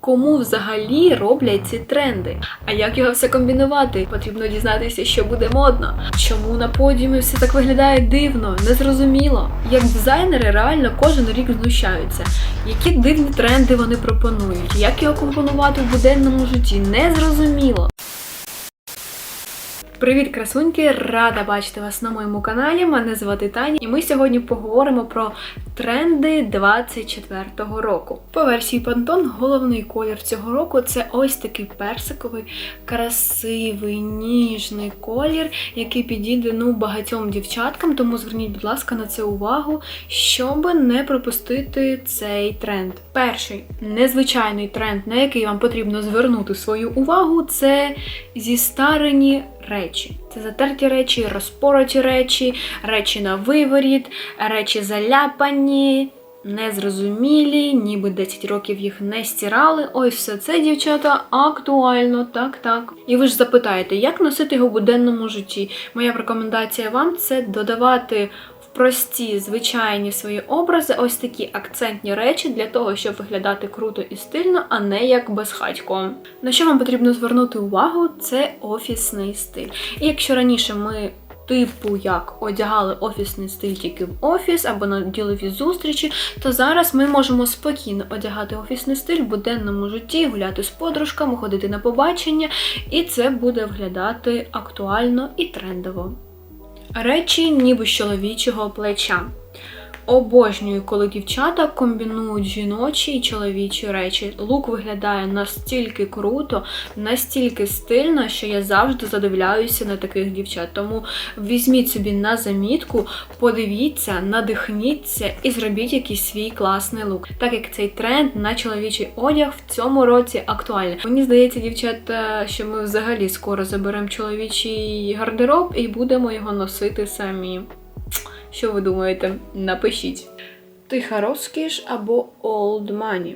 Кому взагалі роблять ці тренди? А як його все комбінувати? Потрібно дізнатися, що буде модно. Чому на подіумі все так виглядає дивно, незрозуміло. Як дизайнери реально кожен рік знущаються. Які дивні тренди вони пропонують? Як його компонувати в буденному житті? Незрозуміло. Привіт, красуньки! Рада бачити вас на моєму каналі. Мене звати Таня, і ми сьогодні поговоримо про тренди 24-го року. По версії Pantone головний колір цього року це ось такий персиковий, красивий, ніжний колір, який підійде ну багатьом дівчаткам. Тому зверніть, будь ласка, на це увагу, щоб не пропустити цей тренд. Перший незвичайний тренд, на який вам потрібно звернути свою увагу, це зістарені речі. Це затерті речі, розпороті речі, речі на виворіт, речі заляпані, незрозумілі, ніби 10 років їх не стирали. Ось все це, дівчата, актуально, так, так. І ви ж запитаєте, як носити його в буденному житті? Моя рекомендація вам це додавати прості, звичайні свої образи, ось такі акцентні речі для того, щоб виглядати круто і стильно, а не як безхатько. На що вам потрібно звернути увагу, це офісний стиль. І якщо раніше ми Типу, як одягали офісний стиль тільки в офіс або на ділові зустрічі, то зараз ми можемо спокійно одягати офісний стиль в буденному житті, гуляти з подружками, ходити на побачення, і це буде виглядати актуально і трендово. Речі ніби з чоловічого плеча. Обожнюю, коли дівчата комбінують жіночі і чоловічі речі. Лук виглядає настільки круто, настільки стильно, що я завжди задивляюся на таких дівчат. Тому візьміть собі на замітку, подивіться, надихніться і зробіть якийсь свій класний лук. Так як цей тренд на чоловічий одяг в цьому році актуальний. Мені здається, дівчата, що ми взагалі скоро заберемо чоловічий гардероб і будемо його носити самі. Що ви думаєте? Напишіть. Тиха розкіш або Old Money.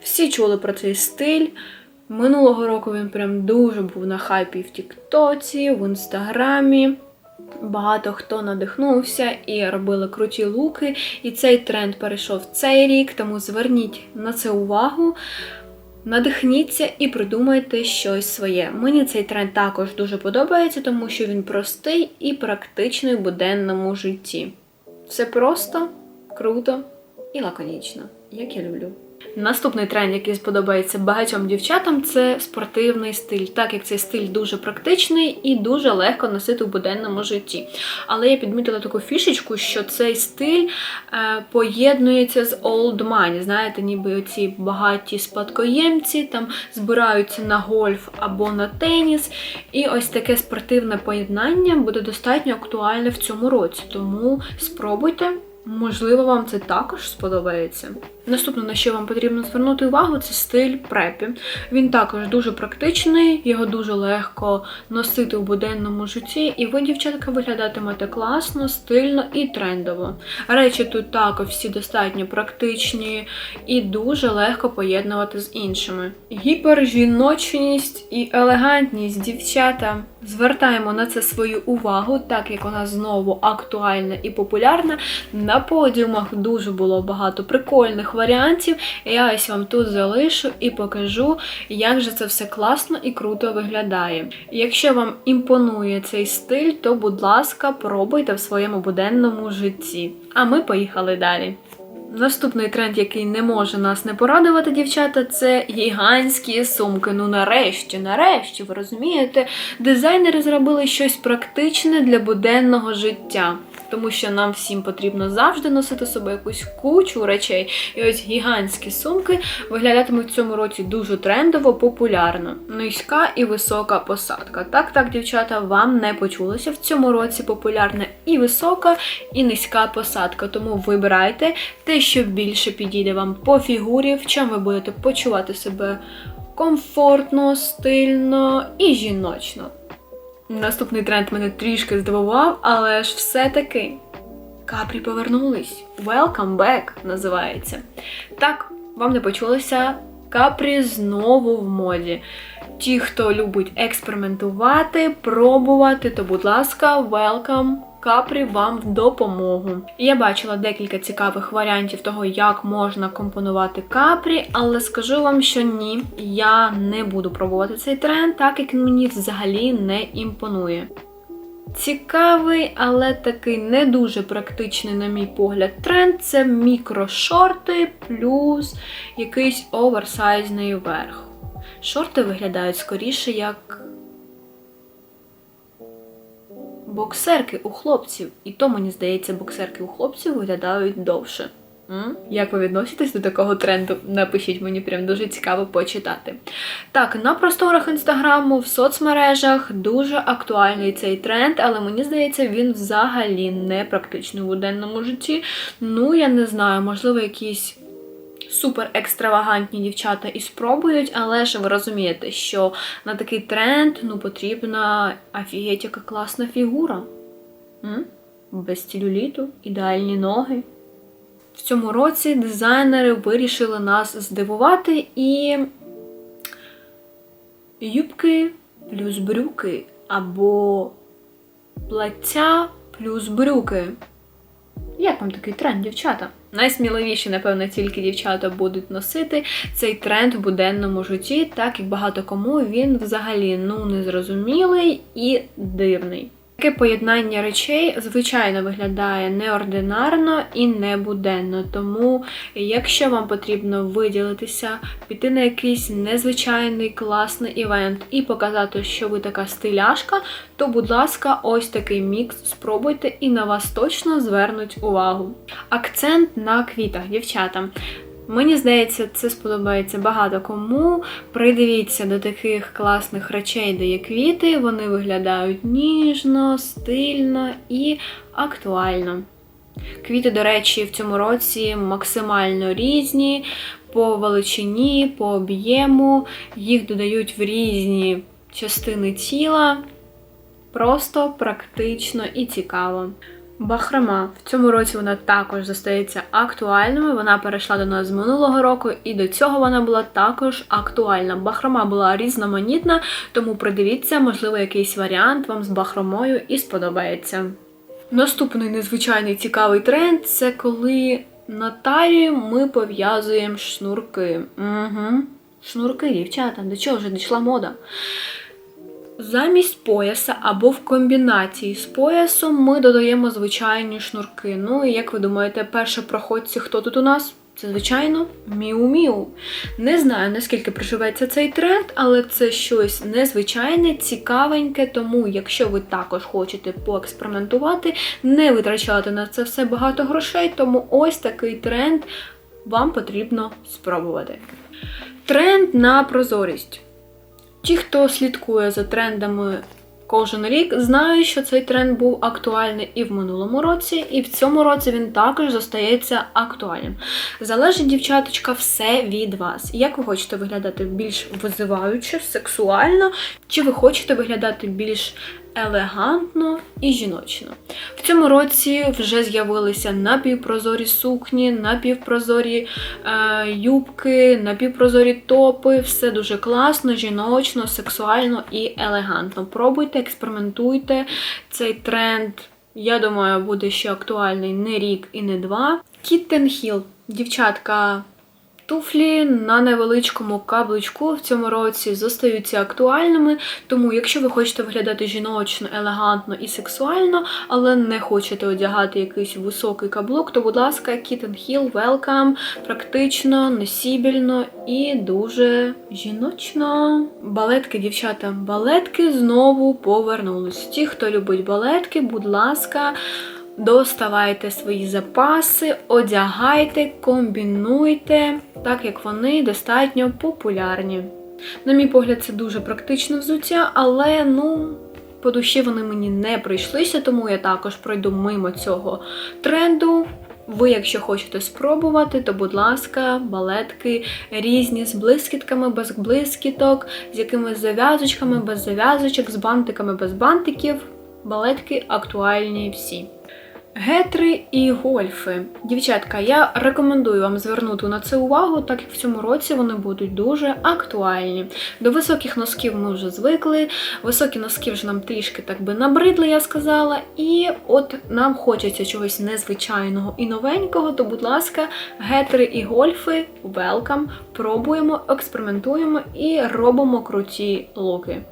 Всі чули про цей стиль. Минулого року він прям дуже був на хайпі в Тіктоці, в Інстаграмі. Багато хто надихнувся і робили круті луки. І цей тренд перейшов цей рік, тому зверніть на це увагу. Надихніться і придумайте щось своє. Мені цей тренд також дуже подобається, тому що він простий і практичний в буденному житті. Все просто, круто і лаконічно, як я люблю. Наступний тренд, який сподобається багатьом дівчатам, це спортивний стиль, так як цей стиль дуже практичний і дуже легко носити в буденному житті. Але я підмітила таку фішечку, що цей стиль е, поєднується з old money. Знаєте, ніби оці багаті спадкоємці там збираються на гольф або на теніс. І ось таке спортивне поєднання буде достатньо актуальне в цьому році. Тому спробуйте. Можливо, вам це також сподобається. Наступне, на що вам потрібно звернути увагу, це стиль препі. Він також дуже практичний, його дуже легко носити у буденному житті, і ви, дівчатка, виглядатимете класно, стильно і трендово. Речі тут також всі достатньо практичні і дуже легко поєднувати з іншими. Гіпержіночність і елегантність, дівчата. Звертаємо на це свою увагу, так як вона знову актуальна і популярна. На подіумах дуже було багато прикольних варіантів. Я ось вам тут залишу і покажу, як же це все класно і круто виглядає. Якщо вам імпонує цей стиль, то, будь ласка, пробуйте в своєму буденному житті. А ми поїхали далі. Наступний тренд, який не може нас не порадувати, дівчата, це гігантські сумки. Ну нарешті, нарешті, ви розумієте, дизайнери зробили щось практичне для буденного життя. Тому що нам всім потрібно завжди носити з собою якусь кучу речей. І ось гігантські сумки виглядатимуть в цьому році дуже трендово, популярно. Низька і висока посадка. Так, так, дівчата, вам не почулося. В цьому році популярна і висока, і низька посадка. Тому вибирайте те, що більше підійде вам по фігурі, в чому ви будете почувати себе комфортно, стильно і жіночно. Наступний тренд мене трішки здивував, але ж все-таки капрі повернулись. Welcome back називається. Так, вам не почулося. Капрі знову в моді. Ті, хто любить експериментувати, пробувати, то, будь ласка, welcome капрі вам в допомогу. Я бачила декілька цікавих варіантів того, як можна компонувати капрі, але скажу вам, що ні, я не буду пробувати цей тренд, так як мені взагалі не імпонує. Цікавий, але такий не дуже практичний, на мій погляд, тренд це мікрошорти плюс якийсь оверсайзний верх. Шорти виглядають скоріше як боксерки у хлопців. І то, мені здається, боксерки у хлопців виглядають довше. М? Як ви відноситесь до такого тренду? Напишіть мені прям дуже цікаво почитати. Так, на просторах інстаграму, в соцмережах дуже актуальний цей тренд, але мені здається, він взагалі не практичний у буденному житті. Ну, я не знаю, можливо, якісь. Супер екстравагантні дівчата і спробують, але ж ви розумієте, що на такий тренд ну, потрібна офігеть, яка класна фігура. М? Без целюліту, ідеальні ноги. В цьому році дизайнери вирішили нас здивувати і юбки плюс брюки або плаття плюс брюки. Як вам такий тренд, дівчата? Найсміливіші, напевно, тільки дівчата будуть носити цей тренд в буденному житті, так як багато кому він взагалі ну незрозумілий і дивний. Таке поєднання речей, звичайно, виглядає неординарно і небуденно. Тому, якщо вам потрібно виділитися, піти на якийсь незвичайний класний івент і показати, що ви така стиляшка, то, будь ласка, ось такий мікс спробуйте і на вас точно звернуть увагу. Акцент на квітах, дівчата. Мені здається, це сподобається багато кому. Придивіться до таких класних речей, де є квіти. Вони виглядають ніжно, стильно і актуально. Квіти, до речі, в цьому році максимально різні по величині, по об'єму. Їх додають в різні частини тіла. Просто практично і цікаво. Бахрома в цьому році вона також зостається актуальною. Вона перейшла до нас з минулого року, і до цього вона була також актуальна. Бахрома була різноманітна, тому придивіться, можливо, якийсь варіант вам з бахромою і сподобається. Наступний незвичайний цікавий тренд це коли на талію ми пов'язуємо шнурки. Угу. Шнурки, дівчата, до чого вже дійшла мода? Замість пояса або в комбінації з поясом ми додаємо звичайні шнурки. Ну і як ви думаєте, першопроходці хто тут у нас? Це, звичайно, Міу-Міу. Не знаю, наскільки приживеться цей тренд, але це щось незвичайне, цікавеньке, тому якщо ви також хочете поекспериментувати, не витрачати на це все багато грошей, тому ось такий тренд вам потрібно спробувати. Тренд на прозорість. Ті, хто слідкує за трендами кожен рік, знають, що цей тренд був актуальний і в минулому році, і в цьому році він також зостається актуальним. Залежить, дівчаточка, все від вас. Як ви хочете виглядати більш визиваюче, сексуально, чи ви хочете виглядати більш елегантно і жіночно. Цьому році вже з'явилися напівпрозорі сукні, напівпрозорі е, юбки, напівпрозорі топи. Все дуже класно, жіночно, сексуально і елегантно. Пробуйте, експериментуйте. Цей тренд, я думаю, буде ще актуальний не рік і не два. Hill. Дівчатка Туфлі на невеличкому каблучку в цьому році зостаються актуальними, тому якщо ви хочете виглядати жіночно, елегантно і сексуально, але не хочете одягати якийсь високий каблук, то, будь ласка, Kitten Hill, welcome, практично, носібільно і дуже жіночно. Балетки, дівчата, балетки знову повернулись. Ті, хто любить балетки, будь ласка. Доставайте свої запаси, одягайте, комбінуйте, так як вони достатньо популярні. На мій погляд, це дуже практичне взуття, але ну, по душі вони мені не прийшлися, тому я також пройду мимо цього тренду. Ви, якщо хочете спробувати, то, будь ласка, балетки різні з блискітками, без блискіток, з якимись зав'язочками, без зав'язочок, з бантиками без бантиків. Балетки актуальні всі. Гетри і гольфи. Дівчатка, я рекомендую вам звернути на це увагу, так як в цьому році вони будуть дуже актуальні. До високих носків ми вже звикли, високі носки вже нам трішки так би набридли, я сказала. І от нам хочеться чогось незвичайного і новенького, то, будь ласка, гетри і гольфи, welcome, пробуємо, експериментуємо і робимо круті луки.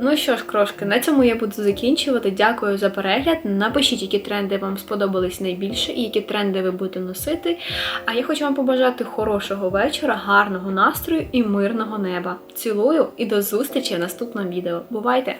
Ну що ж, крошки, на цьому я буду закінчувати. Дякую за перегляд. Напишіть, які тренди вам сподобались найбільше і які тренди ви будете носити. А я хочу вам побажати хорошого вечора, гарного настрою і мирного неба. Цілую і до зустрічі в наступному відео. Бувайте!